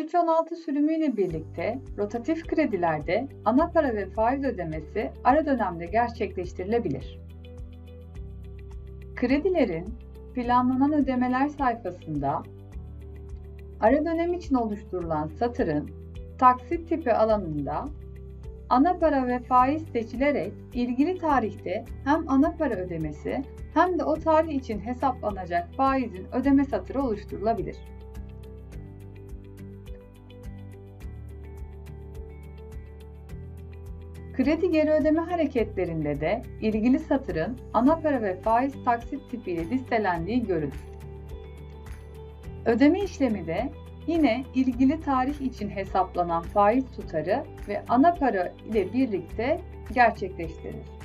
1316 sürümüyle birlikte rotatif kredilerde ana para ve faiz ödemesi ara dönemde gerçekleştirilebilir. Kredilerin planlanan ödemeler sayfasında ara dönem için oluşturulan satırın taksit tipi alanında ana para ve faiz seçilerek ilgili tarihte hem ana para ödemesi hem de o tarih için hesaplanacak faizin ödeme satırı oluşturulabilir. Kredi geri ödeme hareketlerinde de ilgili satırın ana para ve faiz taksit tipiyle listelendiği görülür. Ödeme işlemi de yine ilgili tarih için hesaplanan faiz tutarı ve ana para ile birlikte gerçekleştirilir.